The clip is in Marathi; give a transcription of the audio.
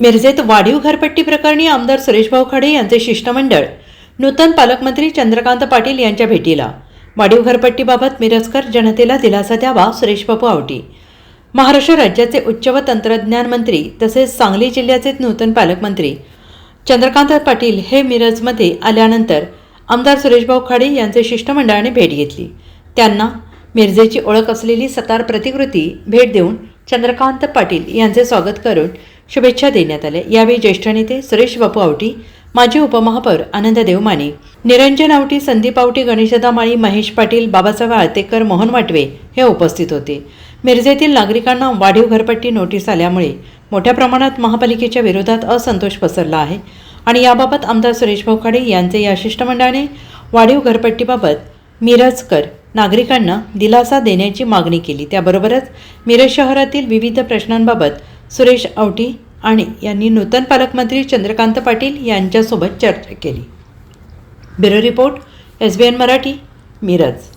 मिरजेत वाढीव घरपट्टी प्रकरणी आमदार सुरेशभाऊ खाडे यांचे शिष्टमंडळ नूतन पालकमंत्री चंद्रकांत पाटील यांच्या भेटीला. वाढीव घरपट्टीबाबत मिरजकर जनतेला दिलासा द्यावा सुरेशबाबू आवटी. महाराष्ट्र राज्याचे उच्च व तंत्रज्ञान मंत्री तसेच सांगली जिल्ह्याचे नूतन पालकमंत्री चंद्रकांत पाटील हे मिरजमध्ये आल्यानंतर आमदार सुरेशभाऊ खाडे यांचे शिष्टमंडळाने भेट घेतली. त्यांना मिरजेची ओळख असलेली सतार प्रतिकृती भेट देऊन चंद्रकांत पाटील यांचे स्वागत करून शुभेच्छा देण्यात आल्या. यावेळी ज्येष्ठ नेते सुरेश बापू आवटी माजी उपमहापौर आनंददेव माने निरंजन आवटी संदीप आवटी गणेशदा माळी महेश पाटील बाबासाहेब आळतेकर मोहन वाटवे हे उपस्थित होते. मिरजेतील नागरिकांना वाढीव घरपट्टी नोटीस आल्यामुळे मोठ्या प्रमाणात महापालिकेच्या विरोधात असंतोष पसरला आहे. आणि याबाबत आमदार सुरेश खाडे यांचे या शिष्टमंडळाने वाढीव घरपट्टीबाबत मिरजकर नागरिकांना दिलासा देण्याची मागणी केली. त्याबरोबरच मिरज शहरातील विविध प्रश्नांबाबत सुरेश आवटी आणि यांनी नूतन पालकमंत्री चंद्रकांत पाटील यांच्यासोबत चर्चा केली. Bureau report S B N Marathi Miraj.